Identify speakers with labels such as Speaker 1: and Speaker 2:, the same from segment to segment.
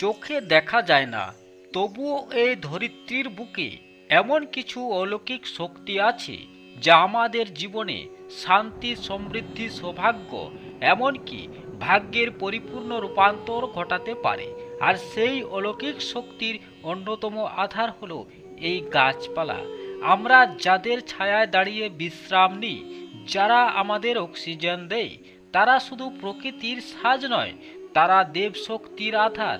Speaker 1: চোখে দেখা যায় না, তবুও এই ধরিত্রীর বুকে এমন কিছু অলৌকিক শক্তি আছে, যা আমাদের জীবনে শান্তি, সমৃদ্ধি, সৌভাগ্য, এমনকি ভাগ্যের পরিপূর্ণ রূপান্তর ঘটাতে পারে। আর সেই অলৌকিক শক্তির অন্যতম আধার হলো এই গাছপালা। আমরা যাদের ছায়ায় দাঁড়িয়ে বিশ্রাম নিই, যারা আমাদের অক্সিজেন দেয়, তারা শুধু প্রকৃতির সাজ নয়, তারা দেবশক্তির আধার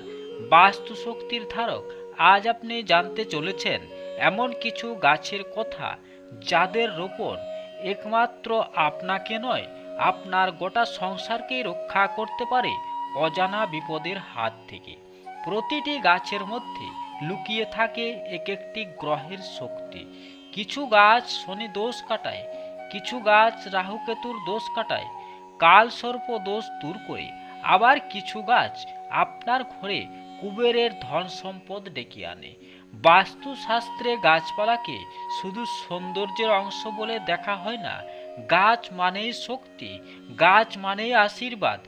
Speaker 1: বাস্তু শক্তির ধারক আজ আপনি জানতে চলেছেন এমন কিছু গাছের কথা যাদের রোপণ একমাত্র আপনাকে নয়, আপনার গোটা সংসারকেই রক্ষা করতে পারে অজানা বিপদের হাত থেকে। প্রতিটি গাছের মধ্যে লুকিয়ে থাকে এক একটি গ্রহের শক্তি। কিছু গাছ শনি দোষ কাটায়, কিছু গাছ রাহুকেতুর দোষ কাটায় কাল সর্প দোষ দূর করে। আবার কিছু গাছ আপনার ঘরে কুবেরের ধন সম্পদ ডেকে আনে। বাস্তুশাস্ত্রে গাছপালাকে শুধু সৌন্দর্যের অংশ বলে দেখা হয় না, গাছ মানেই শক্তি, গাছ মানেই আশীর্বাদ,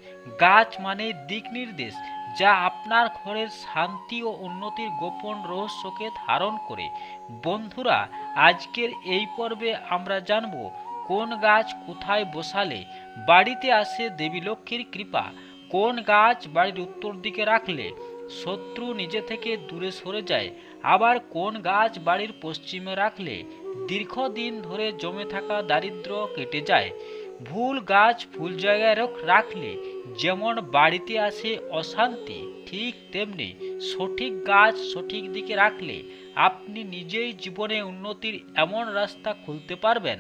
Speaker 1: গাছ মানে দিক নির্দেশ, যা আপনার ঘরের শান্তি ও উন্নতির গোপন রহস্যকে ধারণ করে। বন্ধুরা, আজকের এই পর্বে আমরা জানব কোন গাছ কোথায় বসালে বাড়িতে আসে দেবী লক্ষ্মীর কৃপা, কোন গাছ বাড়ির উত্তর দিকে রাখলে শত্রু নিজে থেকে দূরে সরে যায়, আবার কোন গাছ বাড়ির পশ্চিমে রাখলে দীর্ঘদিন ধরে জমে থাকা দারিদ্র কেটে যায়। ভুল গাছ ভুল জায়গায় রাখলে যেমন বাড়িতে আসে অশান্তি, ঠিক তেমনি সঠিক গাছ সঠিক দিকে রাখলে আপনি নিজেই জীবনে উন্নতির এমন রাস্তা খুলতে পারবেন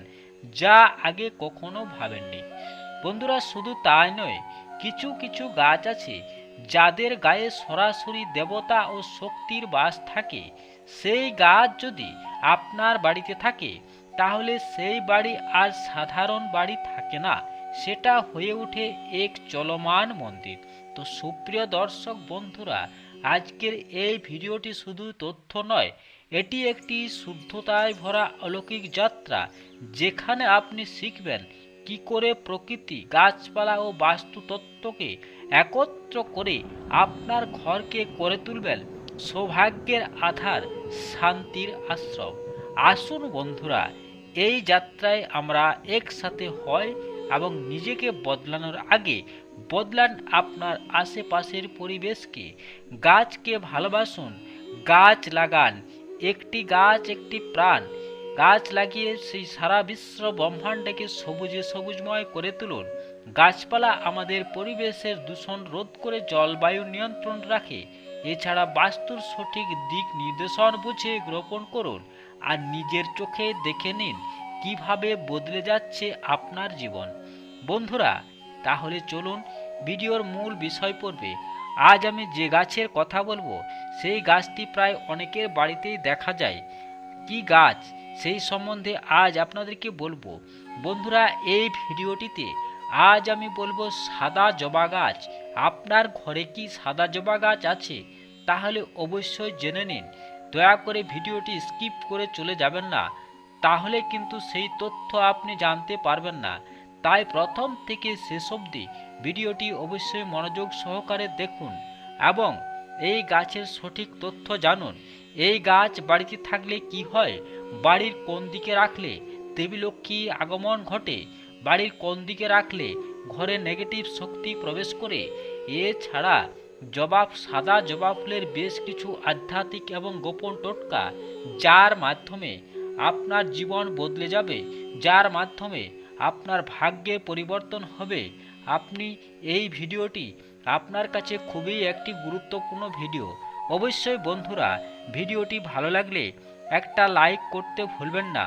Speaker 1: যা আগে কখনো ভাবেননি। বন্ধুরা, শুধু তাই নয়, কিছু কিছু গাছ আছে যাদের গায়ে সরাসরি দেবতা ও শক্তির বাস থাকে, সেই গাছ যদি আপনার বাড়িতে থাকে, তাহলে সেই বাড়ি আর সাধারণ বাড়ি থাকে না। সেটা হয়ে ওঠে এক চলমান মন্দির। তো সুপ্রিয় দর্শক বন্ধুরা, আজকের এই ভিডিওটি শুধু তথ্য নয়, এটি একটি শুদ্ধতায় ভরা অলৌকিক যাত্রা, যেখানে আপনি শিখবেন কি করে প্রকৃতি, গাছপালা ও বাস্তুতত্ত্বকে একত্র করে আপনার ঘরকে করে তুলবেন। সৌভাগ্যের আধার শান্তির আশ্রম আসুন বন্ধুরা, এই যাত্রায় আমরা একসাথে হয় এবং নিজেকে বদলানোর আগে বদলান আপনার আশেপাশের পরিবেশকে। গাছকে ভালোবাসুন। গাছ লাগান। একটি গাছ, একটি প্রাণ। গাছ লাগিয়ে সেই সারা বিশ্ব ব্রহ্মাণ্ডকে সবুজে সবুজময় করে তুলুন। গাছপালা আমাদের পরিবেশের দূষণ রোধ করে জলবায়ু নিয়ন্ত্রণ রাখে। এছাড়া বাস্তুর সঠিক দিক নির্দেশন বুঝে রোপণ করুন আর নিজের চোখে দেখে নিন কীভাবে বদলে যাচ্ছে আপনার জীবন। বন্ধুরা, তাহলে চলুন ভিডিওর মূল বিষয় পড়বে। আজ আমি যে গাছের কথা বলব, সেই গাছটি প্রায় অনেকের বাড়িতেই দেখা যায়। কি গাছ? সেই সম্বন্ধে আজ আপনাদেরকে বলব। বন্ধুরা, এই ভিডিওটিতে আজ আমি বলব সাদা জবা গাছ। আপনার ঘরে কি সাদা জবা গাছ আছে? তাহলে অবশ্যই জেনে নিন। দয়া করে ভিডিওটি স্কিপ করে চলে যাবেন না। তাহলে কিন্তু সেই তথ্য আপনি জানতে পারবেন না। তাই প্রথম থেকে শেষ অবধি ভিডিওটি অবশ্যই মনোযোগ সহকারে দেখুন এবং এই গাছের সঠিক তথ্য জানুন। এই গাছ বাড়িতে থাকলে কি হয়? বাড়ির কোন দিকে রাখলে দেবী লক্ষ্মী আগমন ঘটে? বাড়ির কোন দিকে রাখলে ঘরে নেগেটিভ শক্তি প্রবেশ করে? এছাড়া জবাব, সাদা জবা ফুলের বেশ কিছু আধ্যাত্মিক এবং গোপন টোটকা, যার মাধ্যমে আপনার জীবন বদলে যাবে, যার মাধ্যমে আপনার ভাগ্যে পরিবর্তন হবে। আপনি এই ভিডিওটি আপনার কাছে খুবই একটি গুরুত্বপূর্ণ ভিডিও। অবশ্যই বন্ধুরা, ভিডিওটি ভালো লাগলে একটা লাইক করতে ভুলবেন না।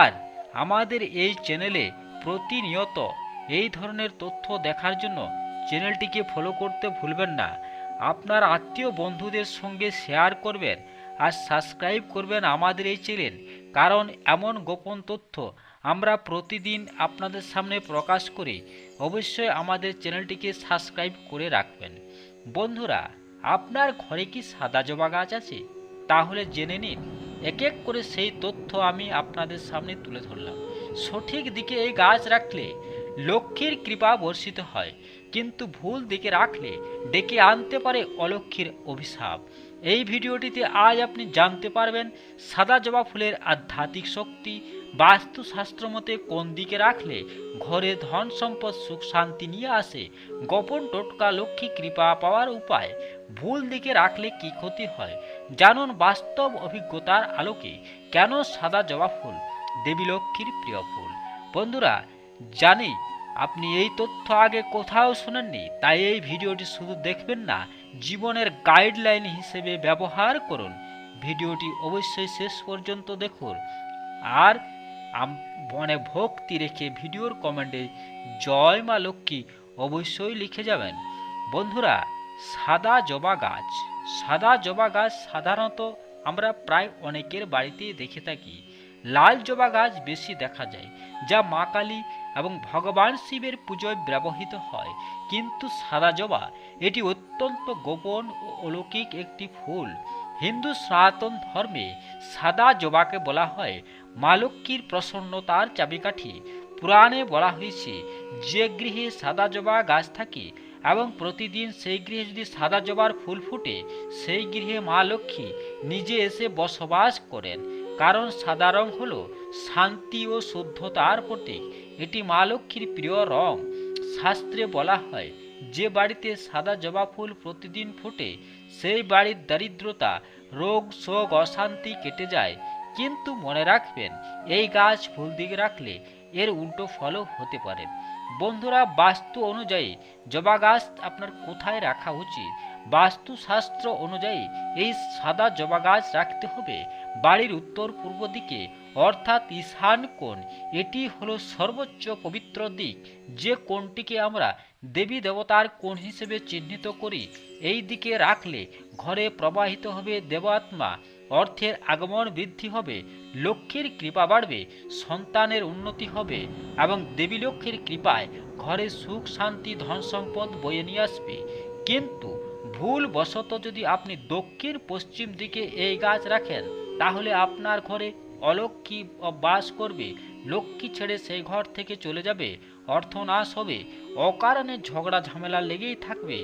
Speaker 1: আর আমাদের এই চ্যানেলে প্রতিনিয়ত এই ধরনের তথ্য দেখার জন্য চ্যানেলটিকে ফলো করতে ভুলবেন না। আপনার আত্মীয় বন্ধুদের সঙ্গে শেয়ার করবেন আর সাবস্ক্রাইব করবেন আমাদের এই চ্যানেল কারণ এমন গোপন তথ্য আমরা প্রতিদিন আপনাদের সামনে প্রকাশ করি। অবশ্যই আমাদের চ্যানেলটিকে সাবস্ক্রাইব করে রাখবেন। বন্ধুরা, আপনার ঘরে কি সাদা জবা গাছ আছে? তাহলে জেনে নিন। এক এক করে সেই তথ্য আমি আপনাদের সামনে তুলে ধরলাম। সঠিক দিকে এই গাছ রাখলে লক্ষ্মীর কৃপা বর্ষিত হয়, কিন্তু ভুল দিকে রাখলে ডেকে আনতে পারে অলক্ষ্মীর অভিশাপ। এই ভিডিওটিতে আজ আপনি জানতে পারবেন সাদা জবা ফুলের আধ্যাত্মিক শক্তি, বাস্তুশাস্ত্র মতে কোন দিকে রাখলে ঘরে ধন সম্পদ, সুখ শান্তি নিয়ে আসে, গোপন টোটকা লক্ষ্মী কৃপা পাওয়ার উপায়, ভুল দিকে রাখলে কি ক্ষতি হয়, জানুন বাস্তব অভিজ্ঞতার আলোকে কেন সাদা জবা ফুল দেবী লক্ষ্মীর প্রিয় ফুল। বন্ধুরা, জানি আপনি এই তথ্য আগে কোথাও শোনেননি, তাই এই ভিডিওটি শুধু দেখবেন না, জীবনের গাইডলাইন হিসেবে ব্যবহার করুন। ভিডিওটি অবশ্যই শেষ পর্যন্ত দেখুন। আর মনে ভক্তি রেখে ভিডিওর কমেন্টে জয় মা লক্ষ্মী অবশ্যই লিখে যাবেন। বন্ধুরা, সাদা জবা গাছ। সাদা জবা গাছ সাধারণত আমরা প্রায় অনেকের বাড়িতেই দেখে থাকি। লাল জবা গাছ বেশি দেখা যায়, যা মা কালী এবং ভগবান শিবের পুজোয় ব্যবহৃত হয়। কিন্তু সাদা জবা, এটি অত্যন্ত গোপন ও অলৌকিক একটি ফুল। হিন্দু সনাতন ধর্মে সাদা জবাকে বলা হয় মা লক্ষ্মীর প্রসন্নতার চাবিকাঠি। পুরাণে বলা হয়েছে, যে গৃহে সাদা জবা গাছ থাকে এবং প্রতিদিন সেই গৃহে যদি সাদা জবার ফুল ফুটে, সেই গৃহে মা লক্ষ্মী নিজে এসে বসবাস করেন। কারণ সাদা রং হলো শান্তি ও শুদ্ধতার প্রতীক। এটি মা লক্ষ্মীর প্রিয় রং। শাস্ত্রে বলা হয়, যে বাড়িতে সাদা জবা ফুল প্রতিদিন ফোটে, সেই বাড়ির দারিদ্রতা, রোগ, শোক, অশান্তি কেটে যায়। কিন্তু মনে রাখবেন, এই গাছ ফুল দিকে রাখলে এর উল্টো ফলও হতে পারে। বন্ধুরা, বাস্তু অনুযায়ী জবা গাছ আপনার কোথায় রাখা উচিত? বাস্তুশাস্ত্র অনুযায়ী এই সাদা জবা গাছ রাখতে হবে। বাড়ির উত্তর পূর্ব দিকে, অর্থাৎ ঈশান কোণ, এটি হলো সর্বোচ্চ পবিত্র দিক। যে কোণটিকে আমরা দেবী দেবতার কোণ হিসেবে চিহ্নিত করি, এই দিকে রাখলে ঘরে প্রবাহিত হবে দেবাত্মা। অর্থের আগমন বৃদ্ধি হবে, লক্ষ্মীর কৃপা বাড়বে, সন্তানের উন্নতি হবে এবং দেবী লক্ষ্মীর কৃপায় ঘরে সুখ, শান্তি, ধন সম্পদ বয়ে নিয়ে আসবে। কিন্তু ভুল বশত যদি আপনি দক্ষিণ পশ্চিম দিকে এই গাছ রাখেন, তাহলে আপনার ঘরে অলক্ষ্মী বাস করবে, লক্ষ্মী ছেড়ে সেই ঘর থেকে চলে যাবে, অর্থনাশ হবে, অকারণে ঝগড়া ঝামেলা লেগেই থাকবে,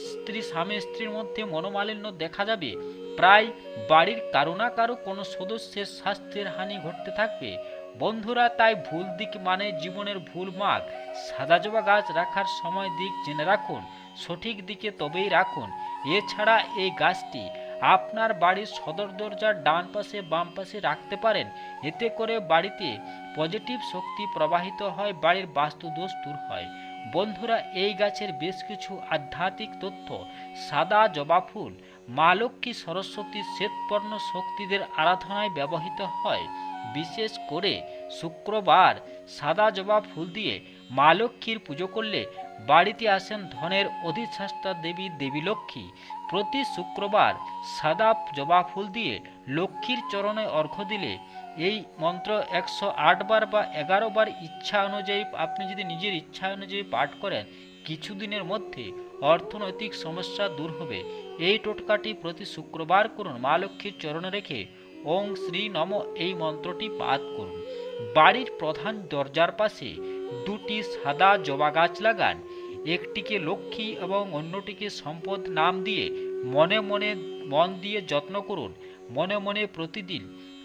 Speaker 1: স্ত্রী স্বামী স্ত্রীর মধ্যে মনোমালিন্য দেখা যাবে, প্রায় বাড়ির কারও না কারও কোনো সদস্যের স্বাস্থ্যের হানি ঘটতে থাকবে। বন্ধুরা, তাই ভুল দিক মানে জীবনের ভুল মাগ সাদা জবা গাছ রাখার সময় দিক জেনে রাখুন। সঠিক দিকে তবেই রাখুন। এছাড়া এই গাছটি আপনার বাড়ির সদর দরজার ডান পাশে, বাম পাশে রাখতে পারেন। এতে করে বাড়িতে পজিটিভ শক্তি প্রবাহিত হয়, বাড়ির বাস্তু দোষ দূর হয়। বন্ধুরা, এই গাছের বেশ কিছু আধ্যাত্মিক তথ্য, সাদা জবা ফুল, মা লক্ষ্মী সরস্বতী শ্বেতপর্ণ শক্তিদের আরাধনায় ব্যবহৃত হয়। বিশেষ করে শুক্রবার সাদা জবা ফুল দিয়ে মা লক্ষ্মীর পুজো করলে বাড়িতে আসেন ধনের অধিষ্ঠাতা দেবী দেবী লক্ষ্মী। প্রতি শুক্রবার সাদা জবা ফুল দিয়ে লক্ষ্মীর চরণে অর্ঘ্য দিলে এই মন্ত্র একশো বার বা এগারো বার ইচ্ছা অনুযায়ী আপনি যদি নিজের ইচ্ছা অনুযায়ী পাঠ করেন, কিছুদিনের মধ্যে অর্থনৈতিক সমস্যা দূর হবে। এই টোটকাটি প্রতি শুক্রবার করুন। মা লক্ষ্মীর চরণে রেখে ওং শ্রী নম এই মন্ত্রটি পাঠ করুন। বাড়ির প্রধান দরজার পাশে দুটি সাদা জবা গাছ লাগান। একটিকে লক্ষ্মী এবং অন্যটিকে সম্পদ নাম দিয়ে মনে মনে মন দিয়ে যত্ন করুন, মনে মনে প্রতিদিন।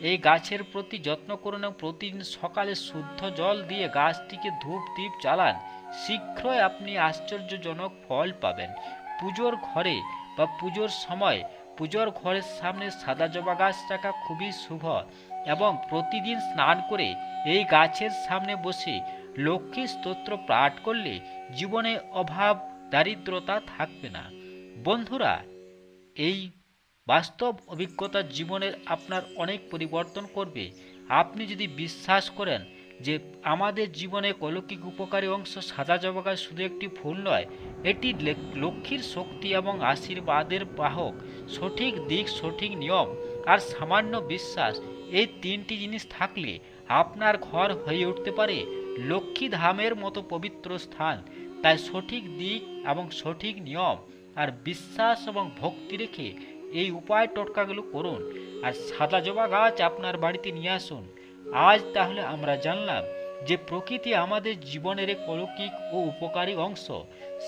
Speaker 1: এই গাছের প্রতি যত্ন করুন এবং প্রতিদিন সকালে শুদ্ধ জল দিয়ে গাছটিকে ধূপ দ্বীপ জ্বালান। শীঘ্রই আপনি আশ্চর্যজনক ফল পাবেন। পুজোর ঘরে বা পুজোর সময়, পুজোর ঘরের সামনে সাদা জবা গাছ রাখা খুবই শুভ এবং প্রতিদিন স্নান করে এই গাছের সামনে বসে লক্ষ্মী স্তোত্র পাঠ করলে জীবনে অভাব, দারিদ্রতা থাকবে না। বন্ধুরা, এই বাস্তব অভিজ্ঞতা জীবনের আপনার অনেক পরিবর্তন করবে। আপনি যদি বিশ্বাস করেন যে আমাদের জীবনে অলৌকিক উপকারী অংশ সাদা জবা গাছ শুধু একটি ফুল নয়, এটি লক্ষ্মীর শক্তি এবং আশীর্বাদের বাহক, সঠিক দিক, সঠিক নিয়ম আর সামান্য বিশ্বাস, এই তিনটি জিনিস থাকলে আপনার ঘর হয়ে উঠতে পারে। লক্ষ্মী ধামের মতো পবিত্র স্থান, তাই সঠিক দিক এবং সঠিক নিয়ম আর বিশ্বাস এবং ভক্তি রেখে এই উপায় টোটকাগুলো করুন। আর সাদা জবা গাছ আপনার বাড়িতে নিয়ে আসুন। আজ তাহলে আমরা জানলাম যে প্রকৃতি আমাদের জীবনের এক অলৌকিক ও উপকারী অংশ।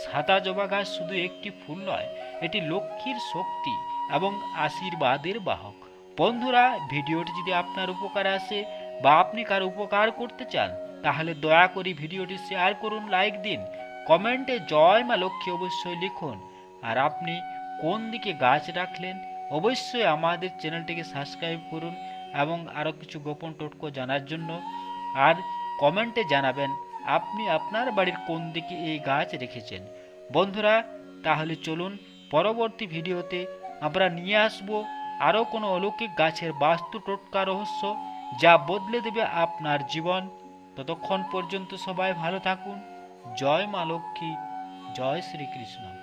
Speaker 1: সাদা জবা গাছ শুধু একটি ফুল নয়, এটি লক্ষ্মীর শক্তি এবং আশীর্বাদের বাহক। বন্ধুরা, ভিডিওটি যদি আপনার উপকারে আসে বা আপনি কার উপকার করতে চান তাহলে দয়া করে ভিডিওটি শেয়ার করুন, লাইক দিন, কমেন্টে জয় মা লক্ষ্মী অবশ্যই লিখুন। আর আপনি কোন দিকে গাছ রাখলেন, অবশ্যই আমাদের চ্যানেলটিকে সাবস্ক্রাইব করুন এবং আরও কিছু গোপন টোটকো জানার জন্য। আর কমেন্টে জানাবেন, আপনি আপনার বাড়ির কোন দিকে এই গাছ রেখেছেন। বন্ধুরা, তাহলে চলুন পরবর্তী ভিডিওতে আমরা নিয়ে আসব আরও কোনো অলৌকিক গাছের বাস্তু টোটকা রহস্য যা বদলে দেবে আপনার জীবন। ততক্ষণ পর্যন্ত সবাই ভালো থাকুন। জয় মা লক্ষ্মী জয় শ্রীকৃষ্ণ।